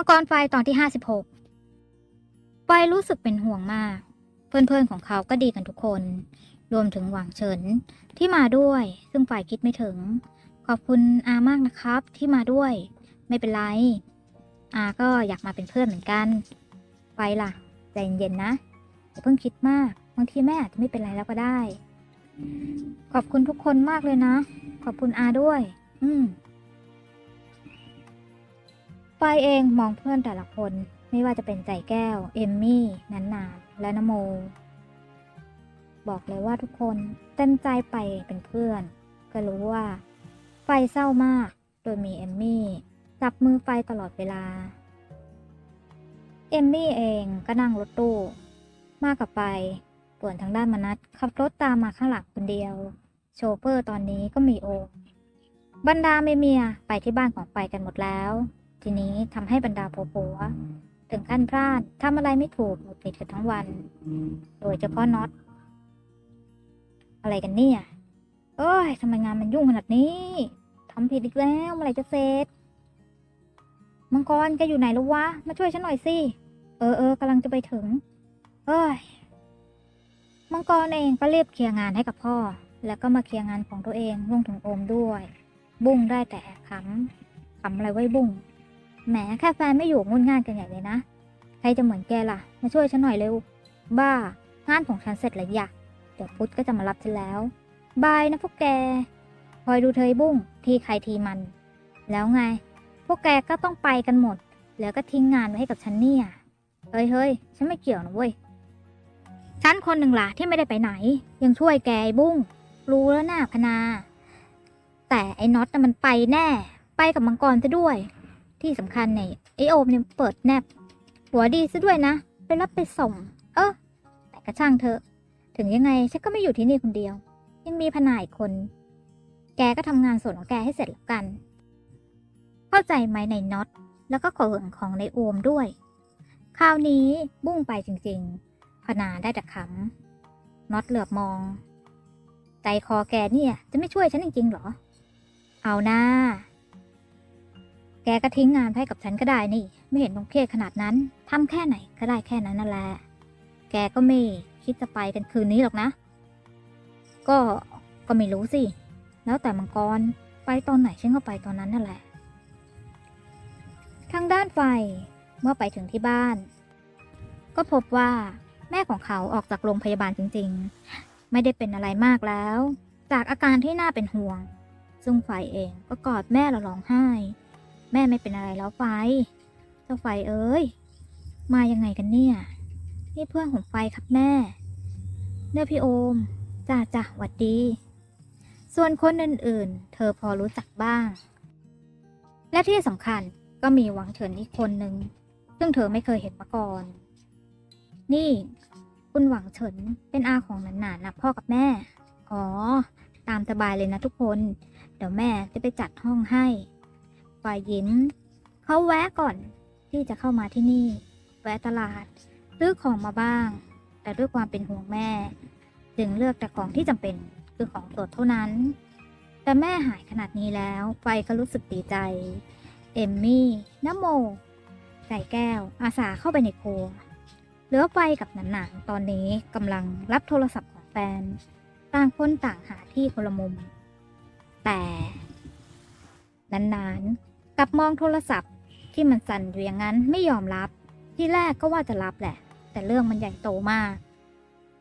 มังกรไฟตอนที่ 56ไฟรู้สึกเป็นห่วงมาก เพื่อนๆของเขาก็ดีกันทุกคน รวมถึงหวังเฉินที่มาด้วย ซึ่งฝ่ายคิดไม่ถึง ขอบคุณอามากนะครับที่มาด้วย ไม่เป็นไร อาก็อยากมาเป็นเพื่อนเหมือนกัน ไฟล่ะใจเย็นๆนะอย่าเพิ่งคิดมาก บางทีแม่อาจจะไม่เป็นไรแล้วก็ได้ ขอบคุณทุกคนมากเลยนะ ขอบคุณอาด้วย อืม ไฟเองมองเพื่อนแต่ละคน ไม่ว่าจะเป็นใจแก้ว เอมมี่ นันนา และนโม บอกเลยว่าทุกคนเต็มใจไปเป็นเพื่อน ก็รู้ว่าไฟเศร้ามาก โดยมีเอมมี่จับมือไฟตลอดเวลา เอมมี่เองก็นั่งรถตู้ มากับไป ส่วนทางด้านมนัสขับรถตามมาข้างหลังคนเดียว โชเฟอร์ตอนนี้ก็มีโอบรรดาเมียเมียไปที่บ้านของไฟกันหมดแล้ว ทีนี้ทำให้บรรดาผัวผัวถึงขั้นพลาดทำอะไรไม่ถูกหงุดหงิดกันทั้งวัน โดยเฉพาะน็อต อะไรกันเนี่ยเอ้ยทำไมงานมันยุ่งขนาดนี้ทำผิดอีกแล้วเมื่อไรจะเสร็จมังกรแกอยู่ไหนแล้ววะ มาช่วยฉันหน่อยสิ เออเออกำลังจะไปถึง เอ้ย มังกรเองก็เรียบเคลียร์งานให้กับพ่อ แล้วก็มาเคลียร์งานของตัวเองรวมถึงโอมด้วย บุ้งได้แต่ขำขำอะไรไว้บุ้ง แหมแค่แฟนไม่อยู่งุนงานกันใหญ่เลยนะ ใครจะเหมือนแกล่ะ มาช่วยฉันหน่อยเร็ว บ้า งานของฉันเสร็จแล้วอยาเดี๋ยวพุธก็จะมารับฉันแล้ว บายนะพวกแก คอยดูเธอไอ้บุ้ง ทีใครทีมัน แล้วไง พวกแกก็ต้องไปกันหมด แล้วก็ทิ้งงานไว้ให้กับฉันเนี่ยเฮ้ยเฮ้ยฉันไม่เกี่ยวนะเว้ย ฉันคนหนึ่งล่ะที่ไม่ได้ไปไหน ยังช่วยแกไอ้บุ้ง รู้แล้วน่าพนา แต่ไอ้น็อตน่ะมันไปแน่ ไปกับมังกรซะด้วย ที่สำคัญเนี่ยไอโอมเนี่ยเปิดแนบ หัวดีซะด้วยนะ ไปรับไปส่ง เออ แต่กระช่างเถอะถึงยังไงฉันก็ไม่อยู่ที่นี่คนเดียว ยังมีพนายคน แกก็ทำงานส่วนของแกให้เสร็จแล้วกัน เข้าใจไหมในน็อต แล้วก็ขอของของในโอมด้วย คราวนี้บุ้งไปจริง ๆ พนาได้แต่ขำน็อตเหลือบมอง ใจคอแกเนี่ย จะไม่ช่วยฉันจริงๆหรอ เอาหน้า แกก็ทิ้งงานให้กับฉันก็ได้นี่ ไม่เห็นต้องเครียดขนาดนั้นทำแค่ไหนก็ได้แค่นั้นนั่นแหละ แกก็ไม่คิดจะไปกันคืนนี้หรอกนะ ก็ ก็ไม่รู้สิ แล้วแต่มังกร ไปตอนไหนฉันก็ไปตอนนั้นนั่นแหละ ทางด้านไฟ เมื่อไปถึงที่บ้าน ก็พบว่าแม่ของเขาออกจากโรงพยาบาลจริง ๆ ไม่ได้เป็นอะไรมากแล้ว จากอาการที่น่าเป็นห่วง ซึ่งไฟเองก็กอดแม่แล้วร้องไห้ แม่ไม่เป็นอะไรแล้วไฟ เจ้าไฟเอ้ย มายังไงกันเนี่ย นี่เพื่อนของไฟครับแม่ เนี่ยพี่โอม จ้าจ้าหวัดดี ส่วนคนอื่นๆ เธอพอรู้จักบ้าง และที่สำคัญก็มีหวังเฉินอีกคนหนึ่งซึ่งเธอไม่เคยเห็นมาก่อน นี่ คุณหวังเฉินเป็นอาของหนานๆนะพ่อกับแม่ อ๋อ ตามสบายเลยนะทุกคน เดี๋ยวแม่จะไปจัดห้องให้ ฝ่ายยิ้มเขาแวะก่อนที่จะเข้ามาที่นี่ แวะตลาดซื้อของมาบ้าง แต่ด้วยความเป็นห่วงแม่ จึงเลือกแต่ของที่จำเป็นคือของสดเท่านั้น แต่แม่หายขนาดนี้แล้วไฟก็รู้สึกดีใจ เอมมี่นโมใจแก้ว อาสาเข้าไปในครัวเหลือไฟกับหนานๆตอนนี้กำลังรับโทรศัพท์ของแฟน ต่างคนต่างหาที่คนละมุม แต่นานๆ กลับมองโทรศัพท์ ที่มันสั่นอยู่อย่างนั้นไม่ยอมรับ ที่แรกก็ว่าจะรับแหละ แต่เรื่องมันใหญ่โตมาก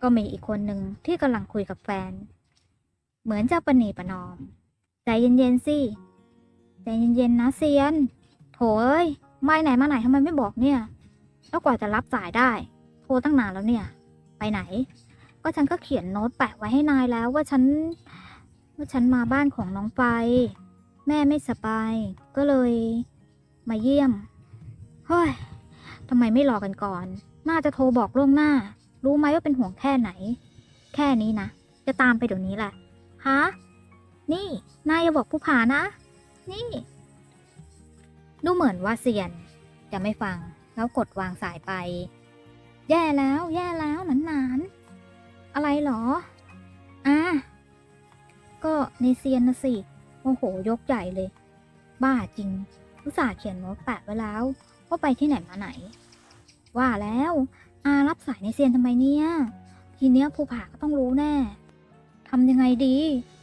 ก็มีอีกคนหนึ่งที่กำลังคุยกับแฟน เหมือนจะประนีประนอม ใจเย็นๆสิใจเย็นๆนะเซียน โถเอ้ยไม่ไหนมาไหนทำไมไม่บอกเนี่ย แล้วกว่าจะรับสายได้ โทรตั้งนานแล้วเนี่ย ไปไหน ก็ฉันก็เขียนโน้ตแปะไว้ให้นายแล้วว่าฉัน ว่าฉันมาบ้านของน้องไป แม่ไม่สบาย ก็เลยมาเยี่ยมเฮ้ยทำไมไม่รอกันก่อน น่าจะโทรบอกล่วงหน้า รู้ไหมว่าเป็นห่วงแค่ไหน แค่นี้นะ จะตามไปเดี๋ยวนี้แหละ ฮะ นี่ นายอย่าบอกผู้ผานะ นี่ ดูเหมือนว่าเซียน จะไม่ฟัง แล้วกดวางสายไป แย่แล้ว แย่แล้วหนานๆอะไรเหรอ อะก็ในเซียนนะสิ โอ้โห ยกใหญ่เลย บ้าจริงอุตส่าห์เขียนโน้ตแปะไว้แล้วว่าไปที่ไหนมาไหน ว่าแล้ว อารับสายในเซียนทำไมเนี่ย ทีเนี้ยภูผาก็ต้องรู้แน่ทำยังไงดี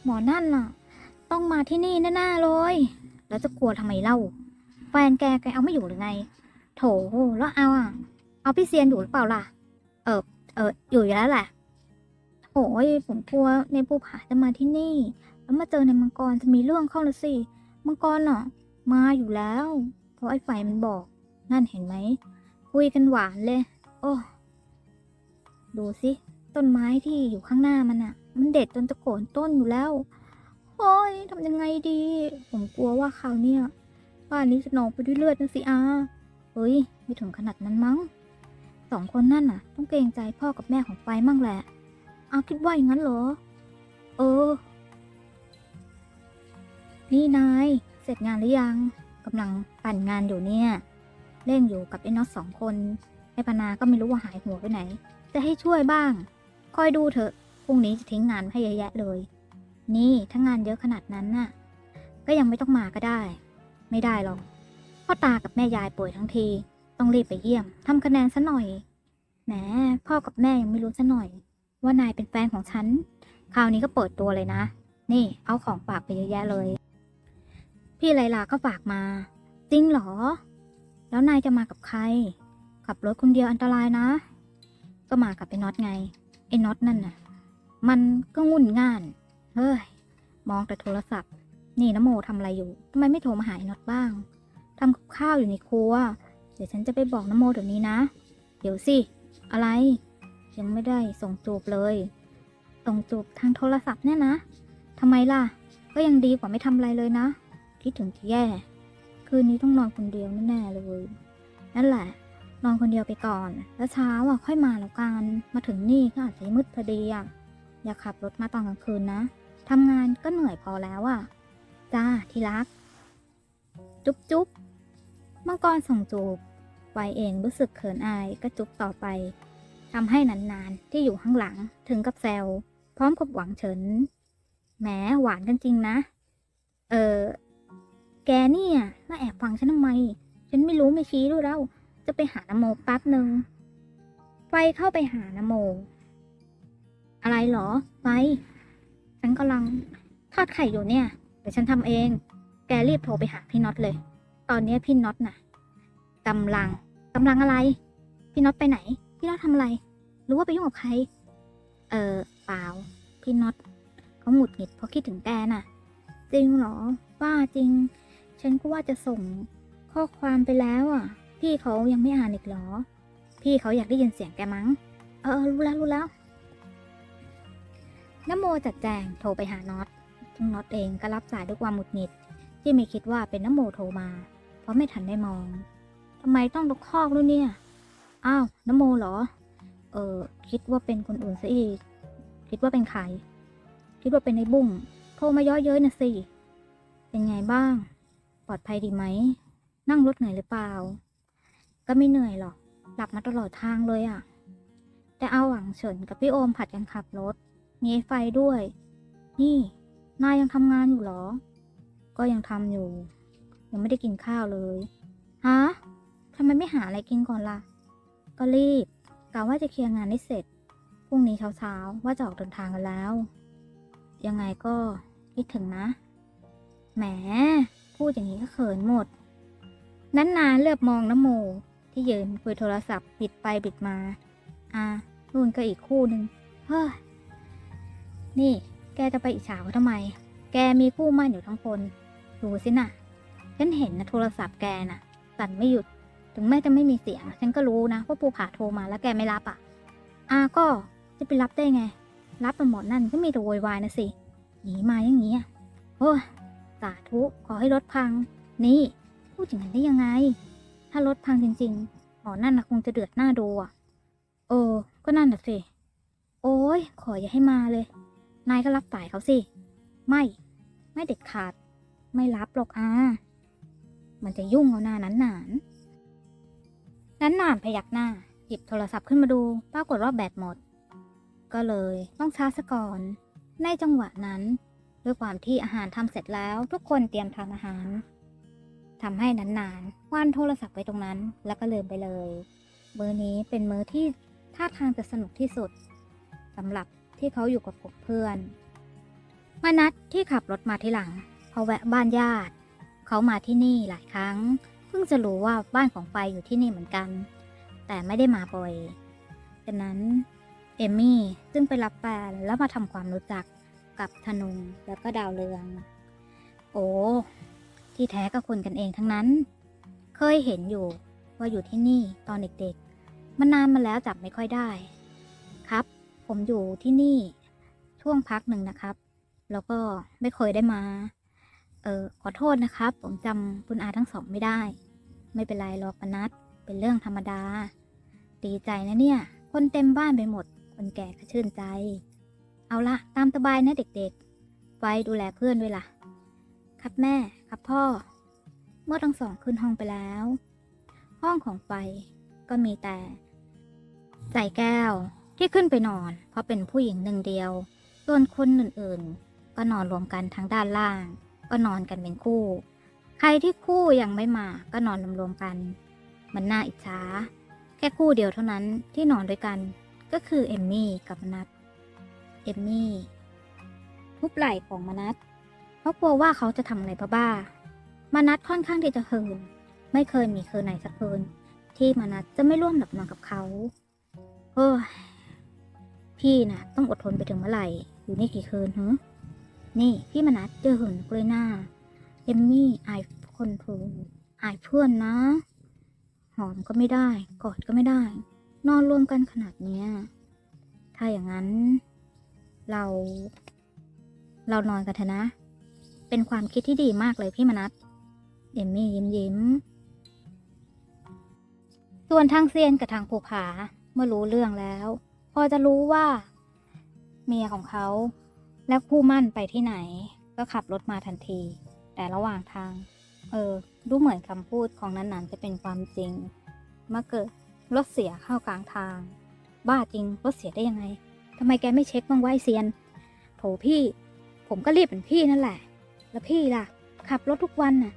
หมอนั่นน่ะ ต้องมาที่นี่แน่ๆเลย แล้วจะกลัวทำไมเล่า แฟนแกแกเอาไม่อยู่หรือไง โถแล้วเอาอะ เอาพี่เซียนอยู่หรือเปล่าล่ะ เออเอออยู่อยู่แล้วแหละ โอ้ยผมกลัวในภูผาจะมาที่นี่ แล้วมาเจอในมังกรจะมีเรื่องเข้าละสิ มังกรเน่ะมาอยู่แล้ว เพราะไอ้ไฟมันบอก นั่นเห็นไหม คุยกันหวานเลย โอ้ดูสิต้นไม้ที่อยู่ข้างหน้ามันอะมันเด็ดจนตะโกนต้นอยู่แล้วโอ้ยทำยังไงดี ผมกลัวว่าคราวเนี้ยบ้านนี้จะนองไปด้วยเลือดนะสิอาเฮ้ยไม่ถึงขนาดนั้นมั้งสองคนนั่นน่ะ ต้องเกรงใจพ่อกับแม่ของไฟมั่งแหละ อาคิดว่าอย่างนั้นเหรอ เออ นี่นาย เสร็จงานหรือยังกำลังปั่นงานอยู่เนี่ย เร่งอยู่กับไอ้น็อตสองคน ไอ้ปนาก็ไม่รู้ว่าหายหัวไปไหน จะให้ช่วยบ้าง คอยดูเถอะ พรุ่งนี้จะทิ้งงานให้เยอะแยะเลย นี่ถ้างานเยอะขนาดนั้นน่ะ ก็ยังไม่ต้องมาก็ได้ ไม่ได้หรอก พ่อตากับแม่ยายป่วยทั้งที ต้องรีบไปเยี่ยมทำคะแนนซะหน่อย แหม พ่อกับแม่ยังไม่รู้ซะหน่อย ว่านายเป็นแฟนของฉัน คราวนี้ก็เปิดตัวเลยนะ นี่เอาของฝากไปเยอะแยะเลย พี่ไลลาก็ฝากมา จริงเหรอ แล้วนายจะมากับใคร ขับรถคนเดียวอันตรายนะ ก็มากับไอ้น็อตไง ไอ้น็อตนั่นน่ะ มันก็งุ่นง่าน เฮ้ย มองแต่โทรศัพท์ นี่นโมทำอะไรอยู่ทำไมไม่โทรมาหาไอ้น็อตบ้างทำกับข้าวอยู่ในครัว เดี๋ยวฉันจะไปบอกนโมเดี๋ยวนี้นะ เดี๋ยวสิ อะไร ยังไม่ได้ส่งจูบเลย ส่งจูบทางโทรศัพท์เนี่ยนะทำไมล่ะ ก็ยังดีกว่าไม่ทำอะไรเลยนะ คิดถึงจะแย่ คืนนี้ต้องนอนคนเดียวแน่ๆเลย นั่นแหละ นอนคนเดียวไปก่อน แล้วเช้าอะค่อยมาแล้วกัน มาถึงนี่ก็อาจจะมืดพอดีอะ อย่าขับรถมาตอนกลางคืนนะทำงานก็เหนื่อยพอแล้วอะ จ้าที่รัก จุ๊บจุ๊บมังกรส่งจูบไวเองรู้สึกเขินอายก็จุ๊บต่อไป ทำให้นานๆ ที่อยู่ข้างหลังถึงกับแซวพร้อมกับหวังเฉินแหมหวานกันจริงนะ เออแกเนี่ยมาแอบฟังฉันทำไม ฉันไม่รู้ไม่ชี้ด้วยแล้ว จะไปหานโมแป๊บหนึ่งไฟเข้าไปหานโม อะไรเหรอไฟฉันกำลังทอดไข่อยู่เนี่ยเดี๋ยวฉันทำเอง แกรีบโทรไปหาพี่น็อตเลย ตอนนี้พี่น็อตน่ะกำลังกำลังอะไร พี่น็อตไปไหน พี่น็อตทำอะไร หรือว่าไปยุ่งกับใคร เออเปล่า พี่น็อตเขาหงุดหงิดเพราะคิดถึงแกน่ะ จริงเหรอ ว่าจริง ฉันก็ว่าจะส่งข้อความไปแล้วอะ พี่เขายังไม่อ่านอีกเหรอ พี่เขาอยากได้ยินเสียงแกมั้ง เออรู้แล้วรู้แล้วนโมจัดแจงโทรไปหาน็อตซึ่งน็อตเองก็รับสายด้วยความหงุดหงิด ที่ไม่คิดว่าเป็นนโมโทรมา เพราะไม่ทันได้มองทำไมต้องตกคอกด้วยเนี่ย อ้าวนโมเหรอ เออคิดว่าเป็นคนอื่นซะอีก คิดว่าเป็นใคร คิดว่าเป็นไอ้บุ้งโทรมาย่อเย้ยนะสิ เป็นไงบ้าง ปลอดภัยดีไหม นั่งรถเหนื่อยหรือเปล่า ก็ไม่เหนื่อยหรอก หลับมาตลอดทางเลยอะ่ะ แต่เอาหวังเฉินกับพี่โอมผัดกันขับรถ มีไอ้ไฟด้วย นี่ นายยังทำงานอยู่เหรอ ก็ยังทำอยู่ ยังไม่ได้กินข้าวเลย ฮะทำไมไม่หาอะไรกินก่อนล่ะ ก็รีบกะว่าจะเคลียร์งานให้เสร็จพรุ่งนี้เช้าๆว่าจะออกเดินทางกันแล้ว ยังไงก็คิดถึงนะ แหม พูดอย่างนี้ก็เขินหมด นั้นนานเลือบมองน้ำโม ที่ยืนคุยโทรศัพท์บิดไปบิดมา อ่านู่นก็อีกคู่หนึ่งเฮ้ย นี่แกจะไปอิจฉาเขาทำไม แกมีคู่มั่นอยู่ทั้งคน ดูสินะ่ะ ฉันเห็นนะโทรศัพท์แกน่ะสั่นไม่หยุด ถึงแม้จะไม่มีเสียง ฉันก็รู้นะว่าปูผาโทรมาแล้วแกไม่รับอะอาก็จะไปรับได้ไง รับไปหมดนั่นก็มีแต่โวยวายนะสิ หนีมาอย่างนี้อะโอ้สาธุขอให้รถพัง นี่พูดอย่างนั้นได้ยังไง ถ้ารถพังจริงๆหมอนั่นนะคงจะเดือดหน้าดูอะเออ ก็นั่นน่ะสิ โอ้ยขออย่าให้มาเลย นายก็รับสายเขาสิ ไม่ ไม่เด็ดขาด ไม่รับหรอกอามันจะยุ่งเอาหน้านั้นหนาน นั้นนานพยักหน้า หยิบโทรศัพท์ขึ้นมาดู ปรากฏว่าแบตหมด ก็เลยต้องชาร์จซะก่อน ในจังหวะนั้น ด้วยความที่อาหารทำเสร็จแล้วทุกคนเตรียมทานอาหารทำให้นานๆวานโทรศัพท์ไว้ตรงนั้น แล้วก็ลืมไปเลยมื้อนี้เป็นมื้อที่ท่าทางจะสนุกที่สุดสำหรับที่เขาอยู่กับกลุ่มเพื่อนมานัดที่ขับรถมาที่หลังเขาแวะบ้านญาติ เขามาที่นี่หลายครั้ง พิ่งจะรู้ว่าบ้านของไฟอยู่ที่นี่เหมือนกัน แต่ไม่ได้มาบ่อยดังนั้นเอมมี่ซึ่งไปรับแฟนแล้วมาทำความรู้จักกับธนงแล้วก็ดาวเรือง โอ้ ที่แท้ก็คนกันเองทั้งนั้น เคยเห็นอยู่ว่าอยู่ที่นี่ตอนเด็กๆ มันนานมาแล้วจับไม่ค่อยได้ ครับ ผมอยู่ที่นี่ช่วงพักหนึ่งนะครับ แล้วก็ไม่เคยได้มา เออขอโทษนะครับ ผมจำคุณอาทั้งสองไม่ได้ ไม่เป็นไรหรอกปนัดเป็นเรื่องธรรมดา ดีใจนะเนี่ย คนเต็มบ้านไปหมด คนแก่ก็ชื่นใจ เอาละตามสบายนะเด็กๆ ไว้ดูแลเพื่อนด้วยล่ะ ครับแม่ ครับพ่อ เมื่อทั้งสองขึ้นห้องไปแล้ว ห้องของไฟก็มีแต่ใจแก้วที่ขึ้นไปนอน เพราะเป็นผู้หญิงหนึ่งเดียว ส่วนคนอื่นๆ ก็นอนรวมกันทั้งด้านล่าง ก็นอนกันเป็นคู่ ใครที่คู่ยังไม่มาก็นอนรวมๆกัน มันน่าอิจฉา แค่คู่เดียวเท่านั้นที่นอนด้วยกัน ก็คือเอมมี่กับมนัทเอมมี่ทุบไหล่ของมนัทเพราะกลัวว่าเขาจะทำอะไรบ้าๆมนัทค่อนข้างที่จะหืนไม่เคยมีคืนไหนสักคืนที่มนัทจะไม่ร่วมหลับนอนกับเขาเฮ้ยพี่นะต้องอดทนไปถึงเมื่อไหร่ อยู่นี่กี่คืนฮึนี่พี่มนัทเจอหืนกล้วยหน้า เอมมี่อายคนพูนอายเพื่อนนะ หอมก็ไม่ได้ กอดก็ไม่ได้ นอนรวมกันขนาดเนี้ย ถ้าอย่างนั้น เรา เรานอนกันเถอะนะ เป็นความคิดที่ดีมากเลยพี่มนัทเอมมี่ยิ้มยิ้มส่วนทางเซียนกับทางภูผาเมื่อรู้เรื่องแล้ว พอจะรู้ว่า เมียของเขาและคู่มั่นไปที่ไหน ก็ขับรถมาทันที แต่ระหว่างทาง เออ ดูเหมือนคำพูดของนั้นนันจะเป็นความจริง มาเกิดรถเสียเข้ากลางทาง บ้าจริงรถเสียได้ยังไงทำไมแกไม่เช็คบ้างไว้เซียน โถพี่ ผมก็รีบเป็นพี่นั่นแหละ แล้วพี่ล่ะ ขับรถทุกวันน่ะ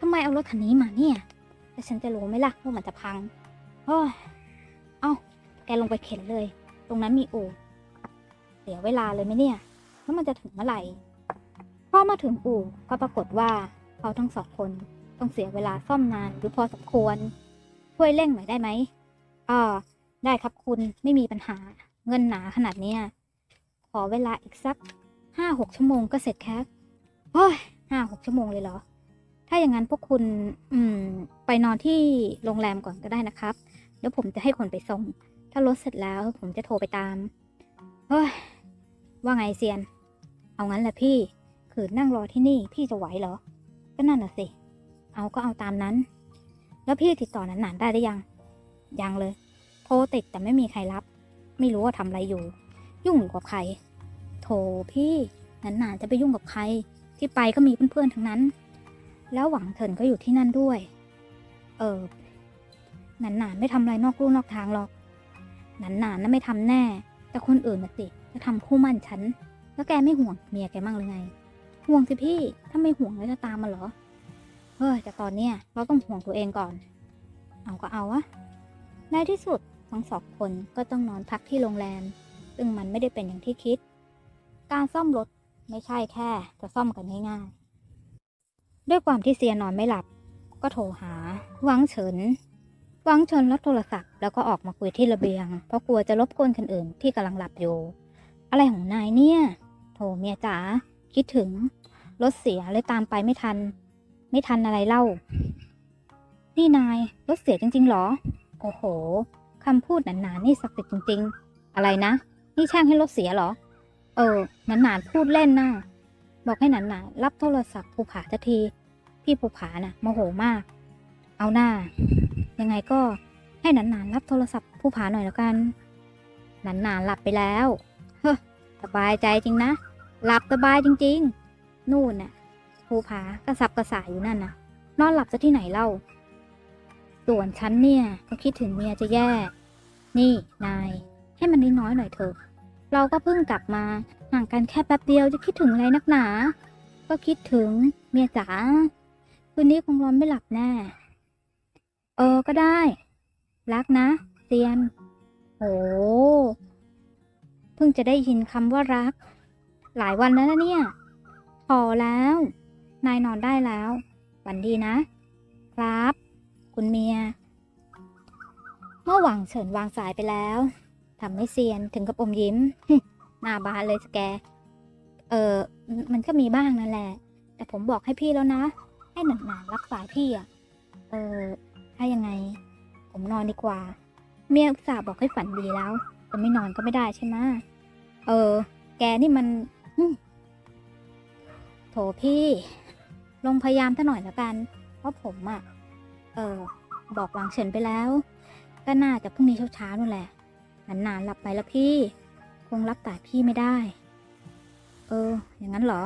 ทำไมเอารถคันนี้มาเนี่ยแล้วฉันจะรู้ไหมล่ะว่ามันจะพังโอ้ยเอาแกลงไปเข็นเลย ตรงนั้นมีอู่เสียเวลาเลยไหมเนี่ย แล้วมันจะถึงเมื่อไหร่ พอมาถึงอู่ก็ปรากฏว่าเขาทั้งสองคนต้องเสียเวลาซ่อมนานหรือพอสมควร ช่วยเร่งหน่อยได้ไหมอ่าได้ครับคุณไม่มีปัญหาเงินหนาขนาดเนี้ยขอเวลาอีกสักห้าหกชั่วโมงก็เสร็จครับโอ้ยห้าหกชั่วโมงเลยเหรอ ถ้าอย่างนั้นพวกคุณอืมไปนอนที่โรงแรมก่อนก็ได้นะครับ เดี๋ยวผมจะให้คนไปส่ง ถ้ารถเสร็จแล้วผมจะโทรไปตามเฮ้ยว่าไงเซียน เอางั้นแหละพี่ คือนั่งรอที่นี่พี่จะไหวเหรอ ก็นั่นน่ะสิ เอาก็เอาตามนั้น แล้วพี่ติดต่อนันนานได้หรือยัง ยังเลย โทรติดแต่ไม่มีใครรับ ไม่รู้ว่าทำอะไรอยู่ ยุ่งกับใคร โทรพี่นันนานจะไปยุ่งกับใคร ที่ไปก็มีเพื่อนๆทั้งนั้น แล้วหวังเถินก็อยู่ที่นั่นด้วย เออนันนานไม่ทำอะไรนอกลู่นอกทางหรอกนันนานน่ะไม่ทำแน่ แต่คนอื่นน่ะสิจะทำคู่มั่นฉัน แล้วแกไม่ห่วงเมียแกมั่งหรือไง ห่วงสิพี่ ถ้าไม่ห่วงแล้วจะตามมาเหรอ เฮ้ยแต่ตอนเนี้ยเราต้องห่วงตัวเองก่อน เอาก็เอาวะ ในที่สุดทั้งสองคนก็ต้องนอนพักที่โรงแรม ซึ่งมันไม่ได้เป็นอย่างที่คิด การซ่อมรถไม่ใช่แค่จะซ่อมกันง่ายๆ ด้วยความที่เซียนอนไม่หลับ ก็โทรหาหวังเฉินหวังเฉินรับโทรศัพท์แล้วก็ออกมาคุยที่ระเบียง เพราะกลัวจะรบกวนคนอื่นที่กำลังหลับอยู่ อะไรของนายเนี่ยโถเมียจ๋า คิดถึง รถเสียเลยตามไปไม่ทัน ไม่ทันอะไรเล่า นี่นาย รถเสียจริงๆหรอ โอ้โหคำพูดหนานๆนี่ศักดิ์สิทธิ์จริง ๆ อะไรนะ นี่แช่งให้รถเสียเหรอ เออหนานๆพูดเล่นนะบอกให้หนานๆรับโทรศัพท์ภูผาทันที พี่ภูผาน่ะโมโหมาก เอาหน้า ยังไงก็ให้หนานๆรับโทรศัพท์ภูผาหน่อยแล้วกัน หนานๆหลับไปแล้ว เฮ้อสบายใจจริงนะ หลับสบายจริงๆ นู่นน่ะภูผากระสับกระส่ายอยู่นั่นน่ะ นอนหลับซะที่ไหนเล่า ส่วนฉันเนี่ยก็คิดถึงเมียจะแย่ นี่นาย ให้มันน้อยๆหน่อยเถอะ เราก็เพิ่งกลับมาห่างกันแค่แป๊บเดียวจะคิดถึงอะไรนักหนา ก็คิดถึงเมียจ๋า คืนนี้คงนอนไม่หลับแน่ เออก็ได้ รักนะเซียนโหเพิ่งจะได้ยินคำว่ารัก หลายวันแล้วนะเนี่ย พอแล้ว นายนอนได้แล้วฝันดีนะ ครับ คุณเมีย เมื่อหวังเฉินวางสายไปแล้วทำให้เซียนถึงกับอมยิ้ม หน้าบานเลยสแก เออ มันก็มีบ้างนั่นแหละ แต่ผมบอกให้พี่แล้วนะ ให้หนักหนารักสายพี่อะ เออ ถ้ายังไง ผมนอนดีกว่า เมียอุตส่าห์บอกให้ฝันดีแล้วจะไม่นอนก็ไม่ได้ใช่ไหมเออ แกนี่มัน โถพี่ ลงพยายามซะหน่อยแล้วกัน เพราะผมอะ่ะเออ บอกวางเฉินไปแล้ว ก็น่าจะพรุ่งนี้เช้าๆนู่นแหละ นานๆหลับไปแล้วพี่ คงรับสายพี่ไม่ได้ เออ อย่างนั้นเหรอ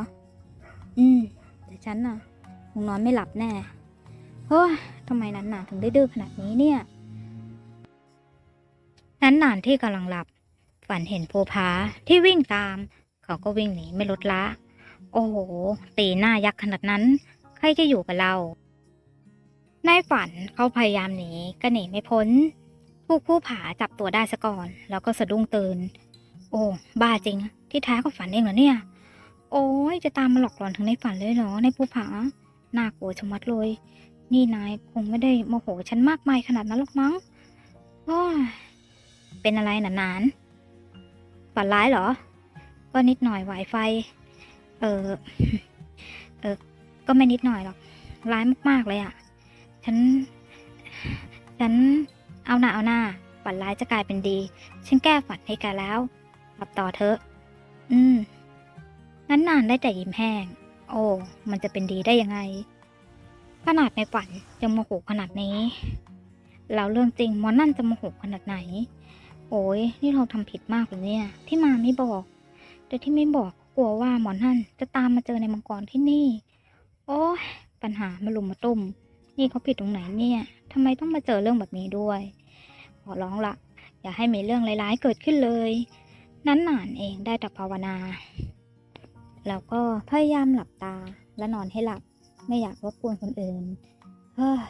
อืม แต่ฉันน่ะ คงนอนไม่หลับแน่ เฮ้ยทำไมนั้นน่ะถึงได้ดื้อขนาดนี้เนี่ยนั้นนานที่กำลังหลับ ฝันเห็นภูผาที่วิ่งตาม เขาก็วิ่งหนีไม่ลดละ โอ้โห ตีหน้ายักษ์ขนาดนั้น ใครจะอยู่กับเรา ในฝันเขาพยายามหนีก็หนีไม่พ้นถูกผู้ผาจับตัวได้ซะก่อน แล้วก็สะดุ้งตื่น โอ้ บ้าจริง ที่แท้ก็ฝันเองเหรอเนี่ย โอ้ยจะตามมาหลอกหลอนถึงในฝันเลยเหรอ ในภูผา น่ากลัวชะมัดเลย นี่นายคงไม่ได้โมโหฉันมากมายขนาดนั้นหรอกมั้งโอ้ยเป็นอะไรหนานๆฝันร้ายเหรอ ก็นิดหน่อยไหวไฟเออเออก็ไม่นิดหน่อยหรอกร้ายมากๆเลยอะ่ะ ฉัน ฉันเอาหน้าเอาหน้าฝันร้ายจะกลายเป็นดี ฉันแก้ฝันให้แกแล้วหลับต่อเถอะ อืมนั้นนานได้แต่ยิ้มแห้ง โอ้ มันจะเป็นดีได้ยังไง ขนาดในฝันยังโมโหขนาดนี้ แล้วเรื่องจริงมอนั่นจะโมโหขนาดไหน โอ้ยนี่เราทำผิดมากเลยเนี่ย ที่มาไม่บอก แต่ที่ไม่บอกก็กลัวว่าหมอนั่นจะตามมาเจอในมังกรที่นี่ โอ้ยปัญหามาลุมมาตุ้ม นี่เขาผิดตรงไหนเนี่ยทำไมต้องมาเจอเรื่องแบบนี้ด้วย ขอร้องละอย่าให้มีเรื่องร้ายๆเกิดขึ้นเลย นั้นหนานเองได้แต่ภาวนา แล้วก็พยายามหลับตาและนอนให้หลับ ไม่อยากรบกวนคนอื่น เฮ้ย